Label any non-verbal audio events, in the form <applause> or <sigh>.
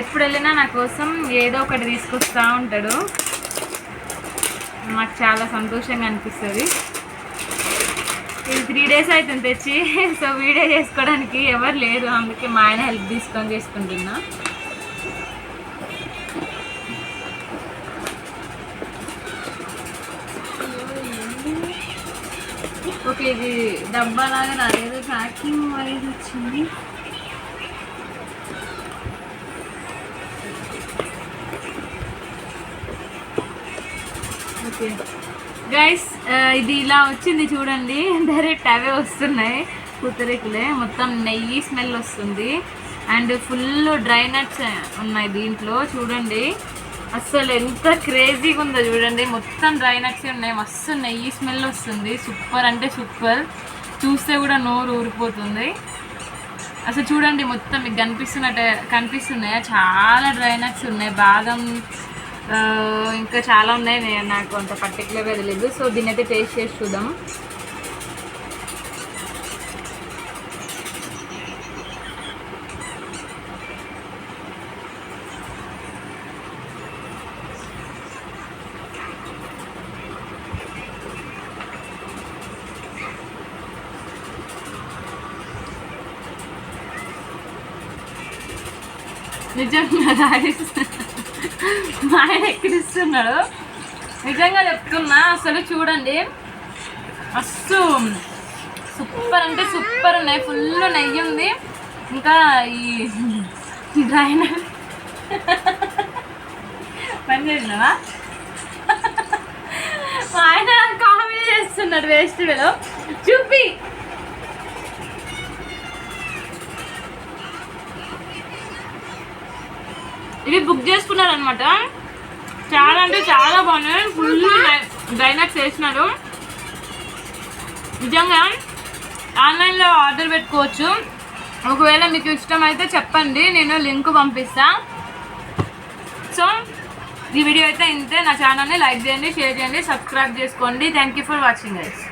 ఎప్పుడు వెళ్ళినా నా కోసం ఏదో ఒకటి తీసుకొస్తూ ఉంటాడు. నాకు చాలా సంతోషంగా అనిపిస్తుంది. ఇది త్రీ డేస్ అవుతుంది తెచ్చి. <laughs> సో వీడియో చేసుకోవడానికి ఎవరు లేరు. అందుకే మా ఆయన హెల్ప్ తీసుకొని చేసుకుంటున్నా. ఓకే ఇది డబ్బా లాగా రాలేదు ప్యాకింగ్ వైజ్ వచ్చింది. ఓకే. గైస్ ఇది ఇలా వచ్చింది చూడండి. <laughs> డైరెక్ట్ అవే వస్తున్నాయి. పూతరేకులే. మొత్తం నెయ్యి స్మెల్ వస్తుంది. అండ్ ఫుల్ డ్రై నట్స్ ఉన్నాయి దీంట్లో. చూడండి. అస్సలు ఎంత క్రేజీగా ఉందో చూడండి. మొత్తం డ్రై నట్స్ ఉన్నాయి. మస్తు నెయ్యి స్మెల్ వస్తుంది. సూపర్ అంటే సూపర్ చూస్తే కూడా నోరు ఊరిపోతుంది. అసలు చూడండి మొత్తం మీకు కనిపిస్తున్నట్టు కనిపిస్తున్నాయా? చాలా డ్రై నట్స్ ఉన్నాయి. బాదం ఇంకా చాలా ఉన్నాయి. నేను నాకు అంత పర్టికులర్గా తెలియదు సో దీన్ని అయితే టేస్ట్ చేసి చూద్దాం నిజంగా guys. మా ఆయన ఎక్కిరిస్తున్నాడు. నిజంగా చెప్తున్నా అసలు చూడండి. మస్తు సూపర్ అంటే సూపర్ ఉన్నాయి. ఫుల్ నెయ్యి ఉంది. ఇంకా ఈ డ్రైన్ పని చేసినావా? మా ఆయన కామెడీ చేస్తున్నాడు వేస్ట్ వేలో చూపి. ఇవి బుక్ చేసుకున్నారు అనమాట చాలా అంటే చాలా బాగున్నాయి. ఫుల్ డైనాక్స్ వేసినారు. నిజంగా ఆన్లైన్లో ఆర్డర్ పెట్టుకోవచ్చు. ఒకవేళ మీకు ఇష్టం అయితే చెప్పండి. నేను లింక్ పంపిస్తా. సో ఈ వీడియో అయితే ఇంతే. నా ఛానల్ని లైక్ చేయండి షేర్ చేయండి సబ్స్క్రైబ్ చేసుకోండి. Thank you for watching guys